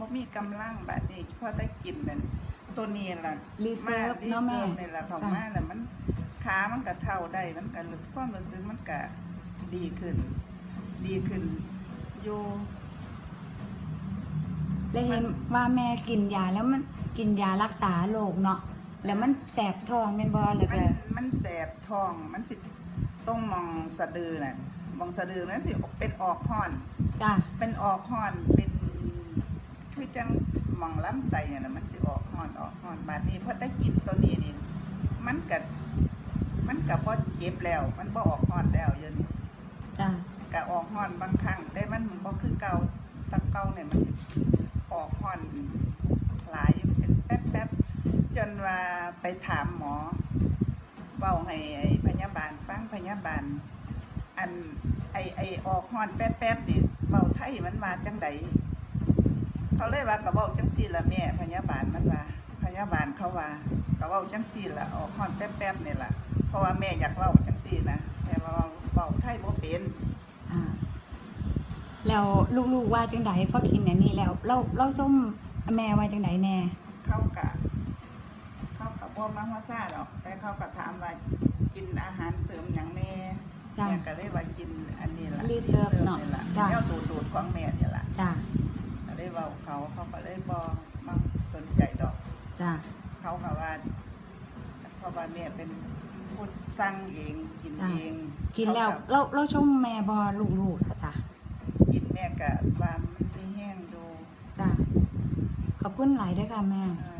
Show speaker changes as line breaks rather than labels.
บ่มีกำลังบัดนี้พอได้กินนั่นตัวนี้ล่ะ
Reserve
รี
เนาะแม่
เซิร์ฟนี่ล่ะเข้า
จ้ะ
มาแล้วมันขามันก็เท่าได้มันก็ความรู้สึกมันก็ดีขึ้น ดีขึ้นอยู่
แล้วเห็นว่าแม่กินยาแล้วมันกินยารักษาโรคเนาะแล้วมันแสบท้องเป็นบ่แล้ว
มั
ก็
นมันแสบท้องมันสิต้องมองสะดือน่ะมองสะดือนั้นสิเป็นออกห้อน
จ้า
เป็นออกห้อนเป็น คือจังหมองล้ำใส่เนี่ยนะมันสิออกห้อนออกห้อนบาดนี้เพราะถ้ากินตัวนี้นี่มันกัมันกับบ่เจ็บแล้ว มันบ่ออกห้อนแล้วเดี๋ยวนี้
จ้า
ก็ออกห้อนบางครั้งแต่มันบ่คือเก่าแตะเก่าเนี่ยมันสิออกห้อนหลายเป็นแป๊บๆจนว่าไปถามหมอเว้าให้ไอ้พยาบาลฟังพยาบาล อันไอไอออกห้อนแป๊บๆนี่เบาไทยมันมาจังได เขาเลยว่าก็เว้าจังซี่ละแม่พยาบาลมันว่าพยาบาลเขาว่าก็เว้าจังซี่ละออกห้อนแป๊บๆนี่ล่ะเพราะว่าแม่อยากเว้าจังซี่นะแม่ว่าเว้าไทยบ่เป็น
อ่าแล้วลูกๆว่าจังไดพอกินอันนี้แล้วเราเราส้มแม่ว่าจังไดแน่
เขากะเขากะบ่มาหัวซ่าดอก แต่เขาก็ถามว่ากินอาหารเสริมหยังแน่
จ้า
แม่ก็เลยว่ากินอันนี้ล่ะ
Reserve เนาะ
นี่ล่ะ
จ้ะ
แล้วดูดๆของแม่นี่ล่ะ
จ้า
ก็ เลยเว้าเขาเขาก็เลยบ่มาสนใจดอก
จ้า
เขาก็ว่าเพราะว่าแม่เป็นผู้สั่งเองกิน
จ้ะ
เอง
กินแล้ว
เขา
เราเราชมแม่บ่ลูกๆค่ะจ้า
กินแม่ก็ว่ามันมีแห้งดู
จ้าขอบคุณหลายเด้วยค่ะแม่
เอ่อ